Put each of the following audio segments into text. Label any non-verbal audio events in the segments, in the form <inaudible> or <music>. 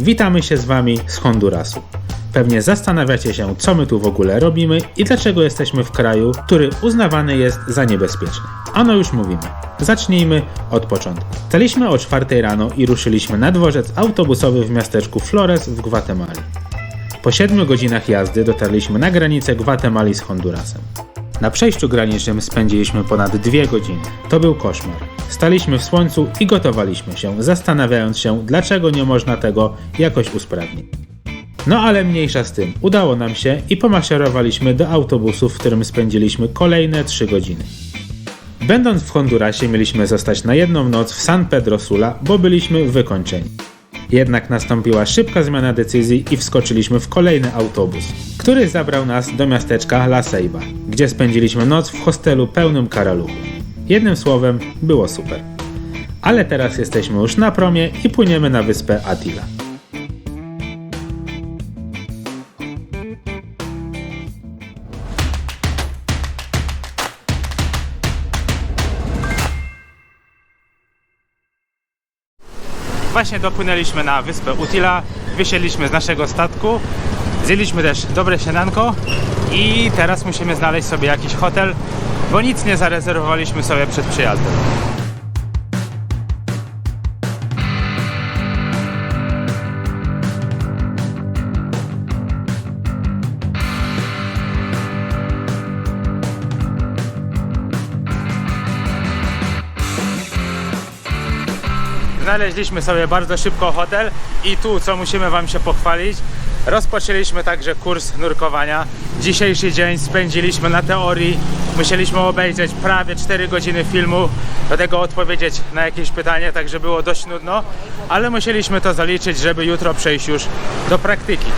Witamy się z Wami z Hondurasu. Pewnie zastanawiacie się, co my tu w ogóle robimy i dlaczego jesteśmy w kraju, który uznawany jest za niebezpieczny. Ano już mówimy. Zacznijmy od początku. Staliśmy o 4 rano i ruszyliśmy na dworzec autobusowy w miasteczku Flores w Gwatemali. Po 7 godzinach jazdy dotarliśmy na granicę Gwatemali z Hondurasem. Na przejściu granicznym spędziliśmy ponad dwie godziny. To był koszmar. Staliśmy w słońcu i gotowaliśmy się, zastanawiając się, dlaczego nie można tego jakoś usprawnić. No ale mniejsza z tym, udało nam się i pomaszerowaliśmy do autobusu, w którym spędziliśmy kolejne 3 godziny. Będąc w Hondurasie mieliśmy zostać na jedną noc w San Pedro Sula, bo byliśmy wykończeni. Jednak nastąpiła szybka zmiana decyzji i wskoczyliśmy w kolejny autobus, który zabrał nas do miasteczka La Ceiba, gdzie spędziliśmy noc w hostelu pełnym karaluchów. Jednym słowem, było super. Ale teraz jesteśmy już na promie i płyniemy na wyspę Attila. Właśnie dopłynęliśmy na wyspę Utila, wysiedliśmy z naszego statku, zjedliśmy też dobre śniadanko i teraz musimy znaleźć sobie jakiś hotel, bo nic nie zarezerwowaliśmy sobie przed przyjazdem. Znaleźliśmy sobie bardzo szybko hotel i tu, co musimy Wam się pochwalić, rozpoczęliśmy także kurs nurkowania. Dzisiejszy dzień spędziliśmy na teorii, musieliśmy obejrzeć prawie 4 godziny filmu, do tego odpowiedzieć na jakieś pytanie, także było dość nudno, ale musieliśmy to zaliczyć, żeby jutro przejść już do praktyki.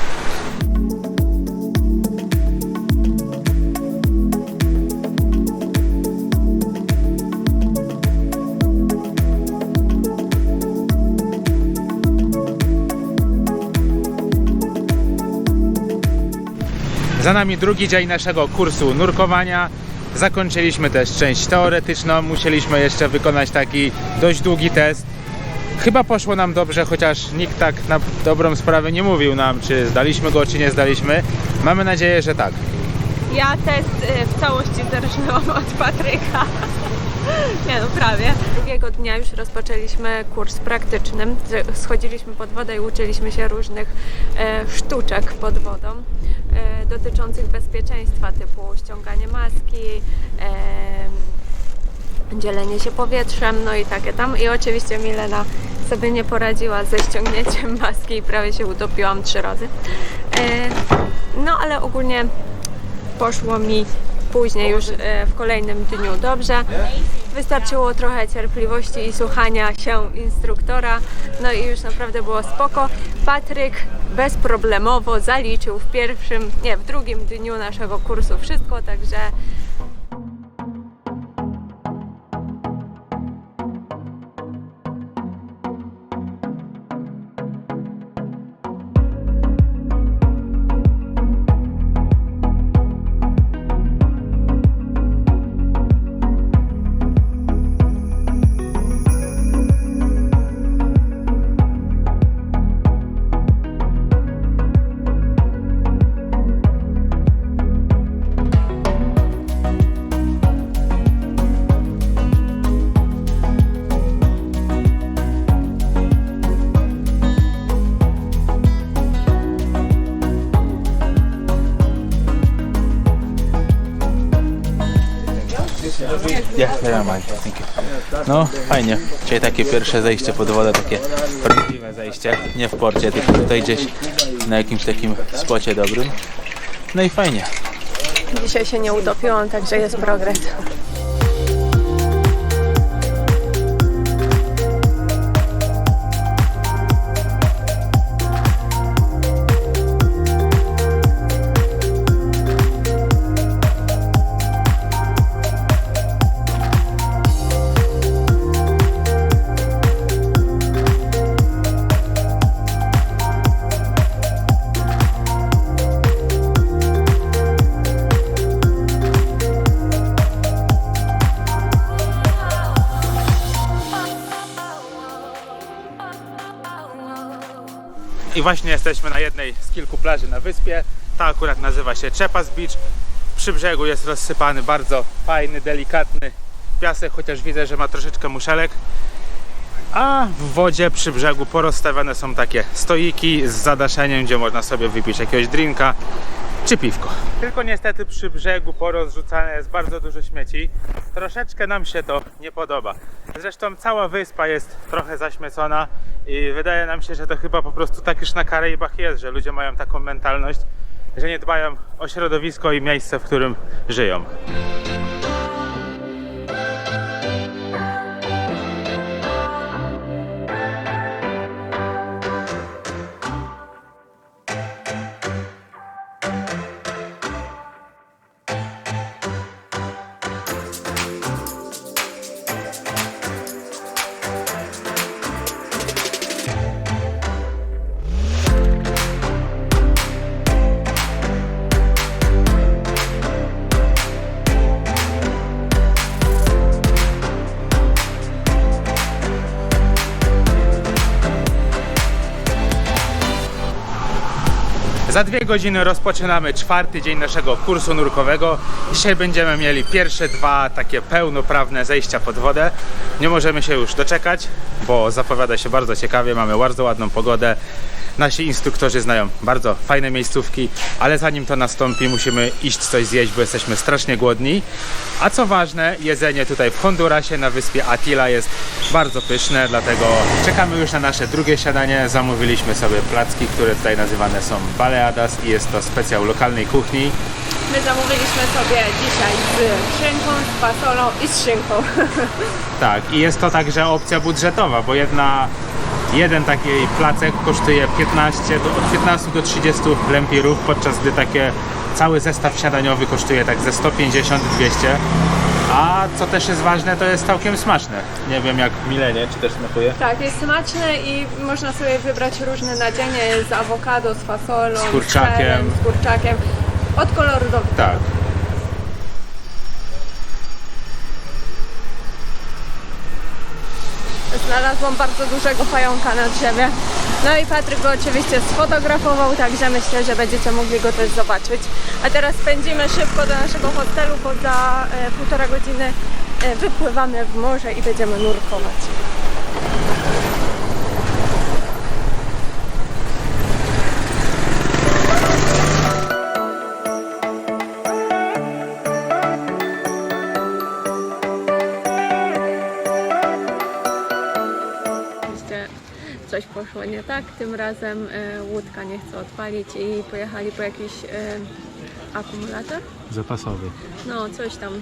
Za nami drugi dzień naszego kursu nurkowania. Zakończyliśmy też część teoretyczną, musieliśmy jeszcze wykonać taki dość długi test. Chyba poszło nam dobrze, chociaż nikt tak na dobrą sprawę nie mówił nam, czy zdaliśmy go, czy nie zdaliśmy. Mamy nadzieję, że tak. Ja test y, w całości zerżnęłam <laughs> od Patryka. Nie no, prawie. Drugiego dnia już rozpoczęliśmy kurs praktyczny. Schodziliśmy pod wodę i uczyliśmy się różnych e, sztuczek pod wodą dotyczących bezpieczeństwa, typu ściąganie maski, e, dzielenie się powietrzem, no i takie tam. I oczywiście Milena sobie nie poradziła ze ściągnięciem <laughs> maski i prawie się utopiłam trzy razy. E, no ale ogólnie poszło mi później już e, w kolejnym dniu dobrze. Wystarczyło trochę cierpliwości i słuchania się instruktora, no i już naprawdę było spoko. Patryk bezproblemowo zaliczył w pierwszym, nie, w drugim dniu naszego kursu wszystko, także Yeah, never mind. Thank you. No, fajnie. Dzisiaj takie pierwsze zejście pod wodę, takie prawdziwe zejście. Nie w porcie, tylko tutaj gdzieś na jakimś takim spocie dobrym. No i fajnie. dzisiaj się nie utopiłam, także jest progres. I właśnie jesteśmy na jednej z kilku plaży na wyspie. Ta akurat nazywa się Czepas Beach. Przy brzegu jest rozsypany bardzo fajny, delikatny piasek, chociaż widzę, że ma troszeczkę muszelek. A w wodzie przy brzegu porozstawiane są takie stoiki z zadaszeniem, gdzie można sobie wypić jakiegoś drinka czy piwko. Tylko niestety przy brzegu porozrzucane jest bardzo dużo śmieci. Troszeczkę nam się to nie podoba. Zresztą cała wyspa jest trochę zaśmiecona i wydaje nam się, że to chyba po prostu tak już na Karaibach jest, że ludzie mają taką mentalność, że nie dbają o środowisko i miejsce, w którym żyją. Za dwie godziny rozpoczynamy czwarty dzień naszego kursu nurkowego. Dzisiaj będziemy mieli pierwsze dwa takie pełnoprawne zejścia pod wodę. Nie możemy się już doczekać, bo zapowiada się bardzo ciekawie. Mamy bardzo ładną pogodę. Nasi instruktorzy znają bardzo fajne miejscówki, ale zanim to nastąpi, musimy iść coś zjeść, bo jesteśmy strasznie głodni. A co ważne, jedzenie tutaj w Hondurasie na wyspie Attila jest bardzo pyszne, dlatego czekamy już na nasze drugie śniadanie. Zamówiliśmy sobie placki, które tutaj nazywane są baleadas i jest to specjał lokalnej kuchni. My zamówiliśmy sobie dzisiaj z szynką, z fasolą i z szynką. <laughs> Tak, i jest to także opcja budżetowa, bo jedna, jeden taki placek kosztuje 15 do, od 15 do 30 lempirów, podczas gdy takie cały zestaw śniadaniowy kosztuje tak ze 150-200. A co też jest ważne, to jest całkiem smaczne. Nie wiem jak Milenie, czy też smakuje? Tak, jest smaczne i można sobie wybrać różne nadzienie z awokado, z fasolą, Z kurczakiem. serem, z kurczakiem. Od koloru do Tak. Znalazłam bardzo dużego pająka na drzewie. No i Patryk go oczywiście sfotografował, także myślę, że będziecie mogli go też zobaczyć. A teraz pędzimy szybko do naszego hotelu, bo za e, półtora godziny e, wypływamy w morze i będziemy nurkować. Nie tak. Tym razem e, łódka nie chce odpalić i pojechali po jakiś e, akumulator. Zapasowy. No, coś tam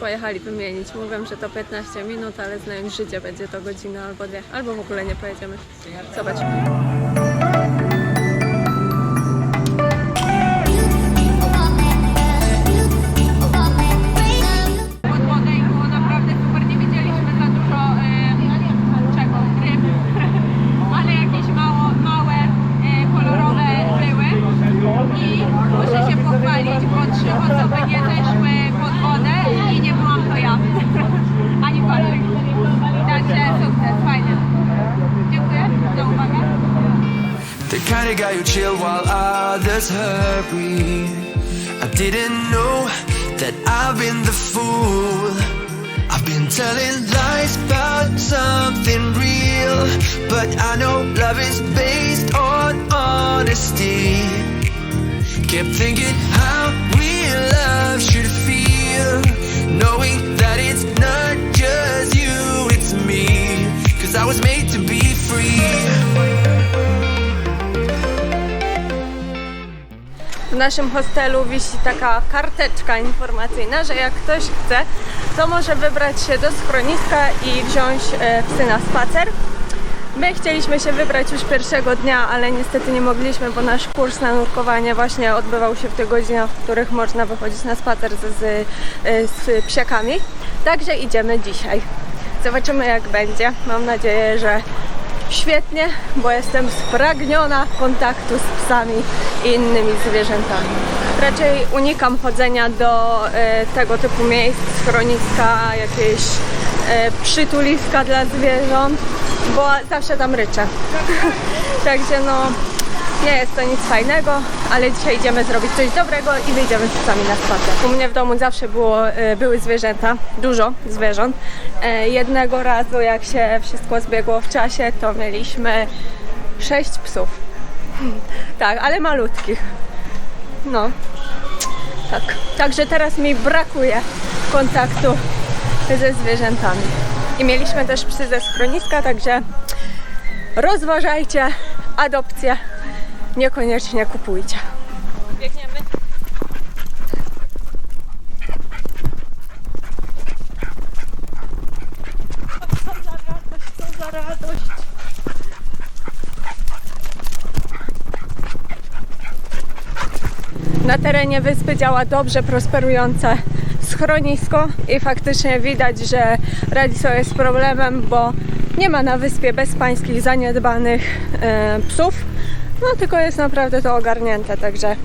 pojechali wymienić. Mówią, że to 15 minut, ale znając życie będzie to godzina albo dwie, albo w ogóle nie pojedziemy. Zobaczmy. Hurry. I didn't know that I've been the fool. I've been telling lies about something real. But I know love is based on honesty. Kept thinking how real love should feel. Knowing that it's not just you, it's me. Cause I was made to be free. Naszym hostelu wisi taka karteczka informacyjna, że jak ktoś chce, to może wybrać się do schroniska i wziąć e, psy na spacer. My chcieliśmy się wybrać już pierwszego dnia, ale niestety nie mogliśmy, bo nasz kurs na nurkowanie właśnie odbywał się w tych godzinach, w których można wychodzić na spacer z, z, z psiakami. Także idziemy dzisiaj. Zobaczymy jak będzie. Mam nadzieję, że świetnie, bo jestem spragniona kontaktu z psami i innymi zwierzętami. Raczej unikam chodzenia do e, tego typu miejsc, schroniska, jakieś e, przytuliska dla zwierząt, bo zawsze tam ryczę. <laughs> Także no, Nie jest to nic fajnego, ale dzisiaj idziemy zrobić coś dobrego i wyjdziemy z psami na spacer. U mnie w domu zawsze było, e, były zwierzęta, dużo zwierząt. E, Jednego razu, jak się wszystko zbiegło w czasie, to mieliśmy sześć psów. <laughs> Tak, ale malutkich. No, tak. Także teraz mi brakuje kontaktu ze zwierzętami. I mieliśmy też psy ze schroniska, także rozważajcie adopcję. Niekoniecznie kupujcie. Biegniemy. Co za radość, za radość. Na terenie wyspy działa dobrze prosperujące schronisko i faktycznie widać, że radzi sobie z problemem, bo nie ma na wyspie bezpańskich zaniedbanych e, psów, no tylko jest naprawdę to ogarnięte, także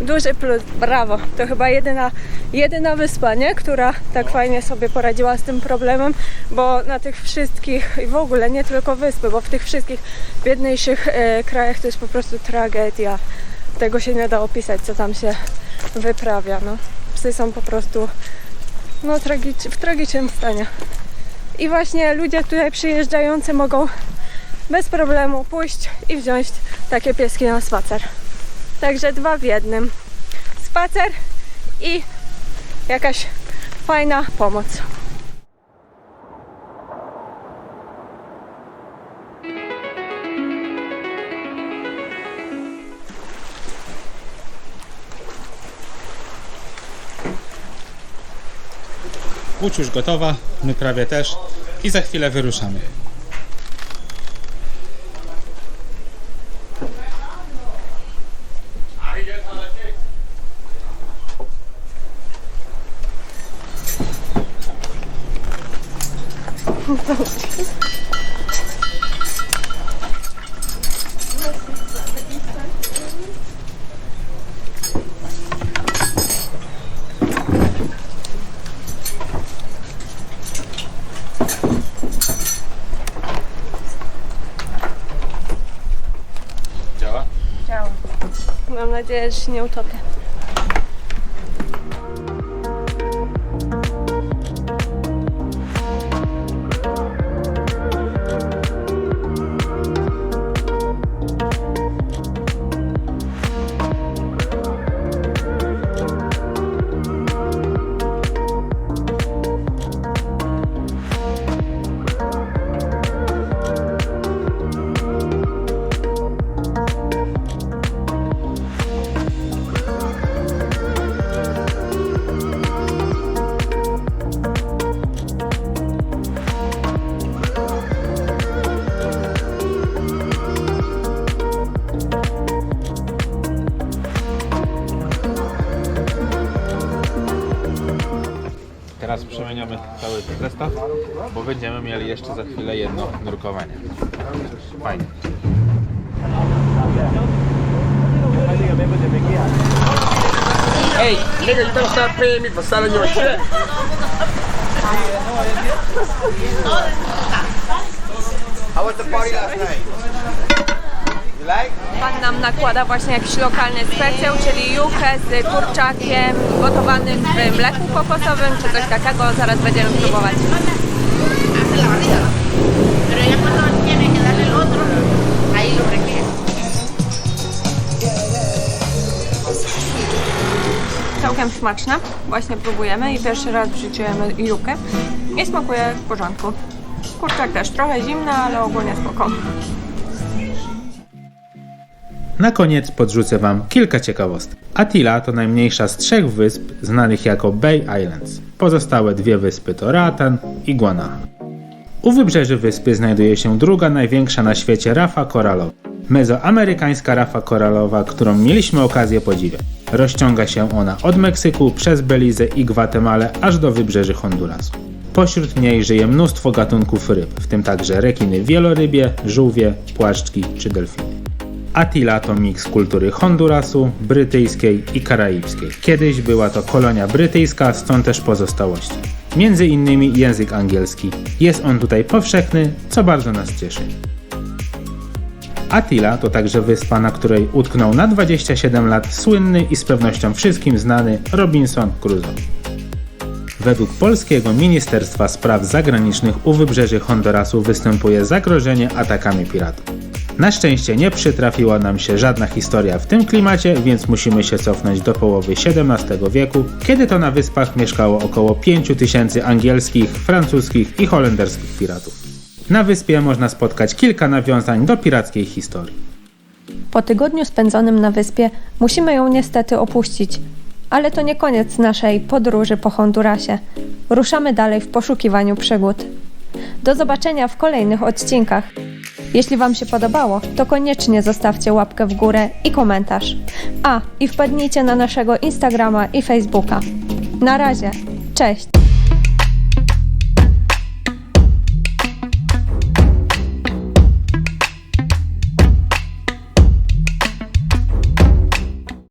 duży plus, brawo. To chyba jedyna, jedyna wyspa, nie? która tak fajnie sobie poradziła z tym problemem, bo na tych wszystkich i w ogóle nie tylko wyspy, bo w tych wszystkich biedniejszych e, krajach to jest po prostu tragedia tego się nie da opisać, co tam się wyprawia. No. Psy są po prostu no, tragicz, w tragicznym stanie. I właśnie ludzie tutaj przyjeżdżający mogą bez problemu pójść i wziąć takie pieski na spacer. Także dwa w jednym. Spacer i jakaś fajna pomoc. Łódź już gotowa, my prawie też i za chwilę wyruszamy. Thank you. Nadzieję, że się nie utopię. Bo będziemy mieli jeszcze za chwilę jedno nurkowanie. Fajnie. Hey, nigga, you better stop paying me for selling your shit. How was the party last night? You like? Pan nam nakłada właśnie jakiś lokalny specjał, czyli juchę z kurczakiem gotowanym w mleku kokosowym czy coś takiego. Zaraz będziemy próbować. Hace la barriga. Pero ya cuando tiene que darle el otro, ahí lo. Całkiem smaczne. Właśnie próbujemy i pierwszy raz w życiu jemy jukę. I smakuje w porządku. Kurczak też trochę zimny, ale ogólnie spoko. Na koniec podrzucę Wam kilka ciekawostek. Attila to najmniejsza z trzech wysp znanych jako Bay Islands. Pozostałe dwie wyspy to Ratan i Guanaja. U wybrzeży wyspy znajduje się druga największa na świecie rafa koralowa. Mezoamerykańska rafa koralowa, którą mieliśmy okazję podziwiać. Rozciąga się ona od Meksyku przez Belizę i Gwatemalę aż do wybrzeży Hondurasu. Pośród niej żyje mnóstwo gatunków ryb, w tym także rekiny wielorybie, żółwie, płaszczki czy delfiny. Attila to miks kultury Hondurasu, brytyjskiej i karaibskiej. Kiedyś była to kolonia brytyjska, stąd też pozostałości. Między innymi język angielski. Jest on tutaj powszechny, co bardzo nas cieszy. Attila to także wyspa, na której utknął na 27 lat słynny i z pewnością wszystkim znany Robinson Crusoe. Według polskiego Ministerstwa Spraw Zagranicznych u wybrzeży Hondurasu występuje zagrożenie atakami piratów. Na szczęście nie przytrafiła nam się żadna historia w tym klimacie, więc musimy się cofnąć do połowy XVII wieku, kiedy to na wyspach mieszkało około 5000 angielskich, francuskich i holenderskich piratów. Na wyspie można spotkać kilka nawiązań do pirackiej historii. Po tygodniu spędzonym na wyspie musimy ją niestety opuścić. Ale to nie koniec naszej podróży po Hondurasie. Ruszamy dalej w poszukiwaniu przygód. Do zobaczenia w kolejnych odcinkach. Jeśli Wam się podobało, to koniecznie zostawcie łapkę w górę i komentarz. A, i wpadnijcie na naszego Instagrama i Facebooka. Na razie, cześć!